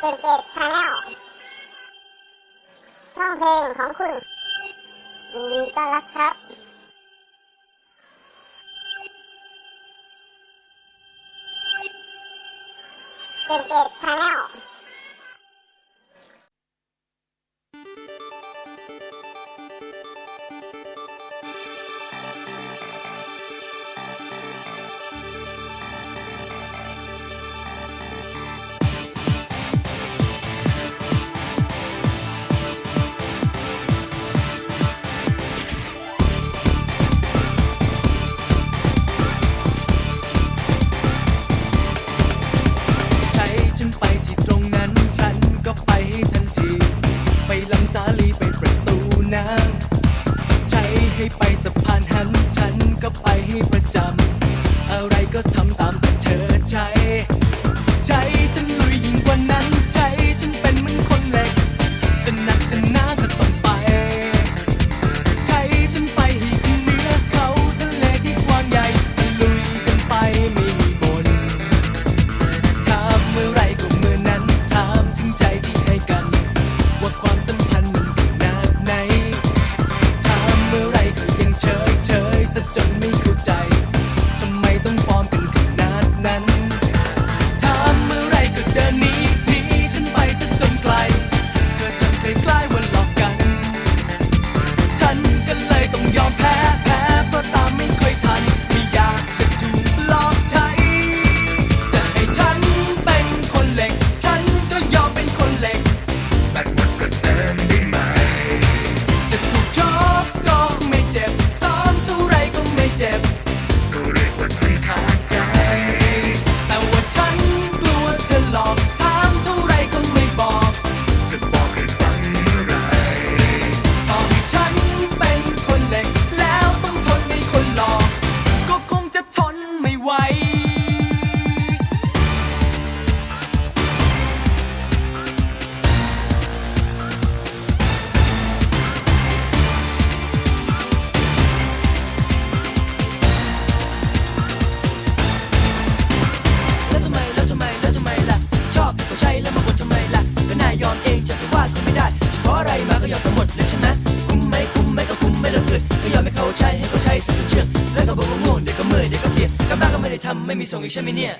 เจ็นเจ็ดชาแนลช่องเพลงของคุณยินดีต้อนรับครับ เจ็นเจ็ดชาแนล มาก็ยอมทั้งหมดเลยใช่ไหมคุ้มไหมคุ้มไหมก็คุ้มไม่ละเลยก็ยอมให้เขาใช้ให้เขาใช้สุดเชื่องแล้วก็บอกว่าง่วงเด็กก็เมื่อยเด็กก็เพลียกลับบ้านก็ไม่ได้ทำไม่มีส่งอีกใช่ไหมเนี่ย